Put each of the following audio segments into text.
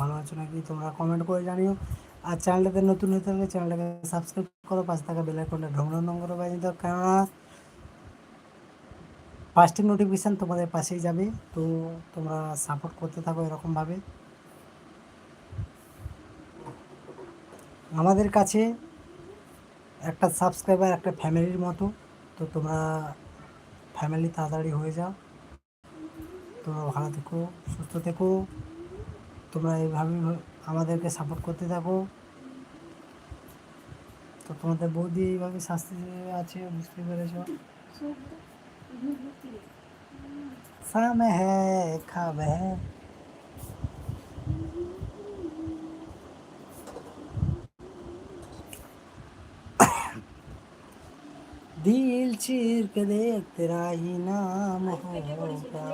ভালো আছো নাকি? তোমরা কমেন্ট করে জানিও। আর চ্যানেলটাতে নতুন হতে হলে চ্যানেলটাকে সাবস্ক্রাইব করো, পাশে থাকা বেল আইকনটা ঢং করে বাজিয়ে দাও। কেননা পাঁচটি নোটিফিকেশান তোমাদের পাশেই যাবে, তো তোমরা সাপোর্ট করতে থাকো এরকমভাবে। আমাদের কাছে একটা সাবস্ক্রাইবার একটা ফ্যামিলির মতো, তো তোমরা ফ্যামিলি তাড়াতাড়ি হয়ে যাও। তোমরা ভালো থেকো, সুস্থ থেকো। তোমরা এইভাবেই আমাদেরকে সাপোর্ট করতে থাকো তো তোমাদের বৌদি এইভাবে শাস্তি আছে বুঝতে পেরেছ সাম হ্যাঁ খাব হ্যাঁ दिल चीर के देख तेरा ही नाम होगा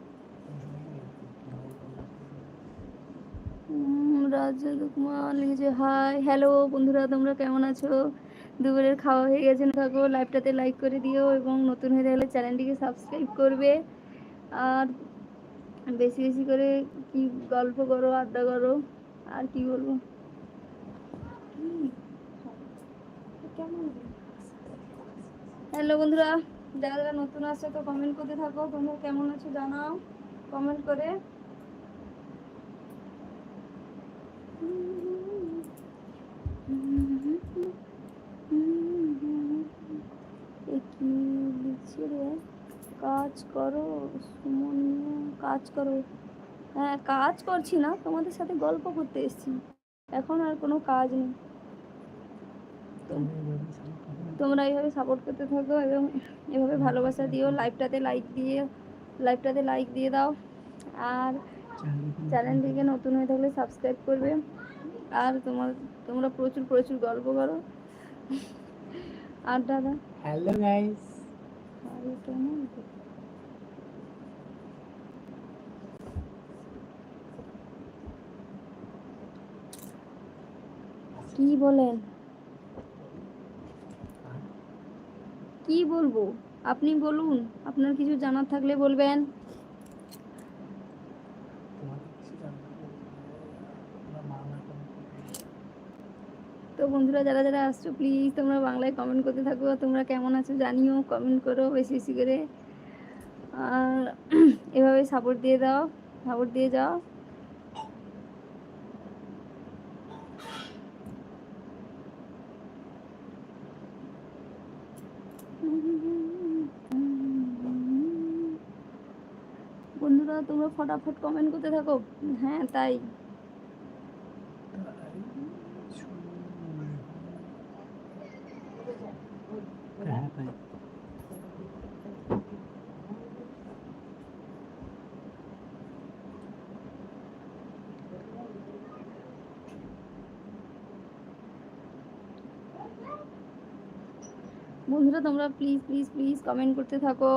রাজা কুমার লিখেছে হাই হ্যালো বন্ধুরা, তোমরা কেমন আছো? দুপুরের খাওয়া হয়ে গেছে না থাকো লাইভটাতে লাইক করে দিও এবং নতুন হয়ে গেলে চ্যানেলটিকে সাবস্ক্রাইব করবে। আর বেশি বেশি করে কি গল্প করো, আড্ডা করো, আর কি বলব? হ্যালো বন্ধুরা, যারা যারা নতুন আসছে তো কমেন্ট করতে থাকো, তোমরা কেমন আছো জানাও কমেন্ট করে এ কি লিখছে রে কাজ করো সুমন কাজ করো। হ্যাঁ কাজ করছি না তোমাদের সাথে গল্প করতে এসেছি। এখন আর কোনো কাজ নেই। তোমরা এইভাবে সাপোর্ট করতে থাকো এবং এভাবে ভালোবাসা দিও লাইভটাতে লাইক দিয়ে লাইভটাতে লাইক দিয়ে দাও। আর চ্যানেলটিকে নতুন হয়ে থাকলে সাবস্ক্রাইব করবে। আর তোমার তোমরা প্রচুর প্রচুর গল্প করো। আর দাদা? হ্যালো গাইস আর এটা না এটা। কি বলেন? কি বলব? আপনি বলুন, আপনার কিছু জানার থাকলে বলবেন। তো বন্ধুরা, যারা যারা আসছো প্লিজ তোমরা বাংলায় কমেন্ট করতে থাকো। তোমরা কেমন আছো জানিও কমেন্ট করো বেশি বেশি করে। আর এভাবে সাপোর্ট দিয়ে দাও সাপোর্ট দিয়ে যাও বন্ধুরা তোমরা ফটাফট কমেন্ট করতে থাকো। হ্যাঁ তাই। হ্যাঁ তাই। বন্ধুরা তোমরা প্লিজ প্লিজ প্লিজ কমেন্ট করতে থাকো।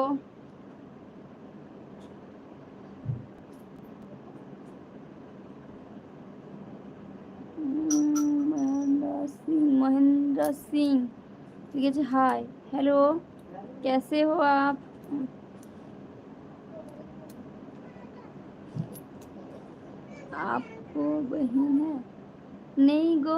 सुष्मिता सिंह लिखे हाय हेलो कैसे हो आप? आपको बहन है। नहीं गो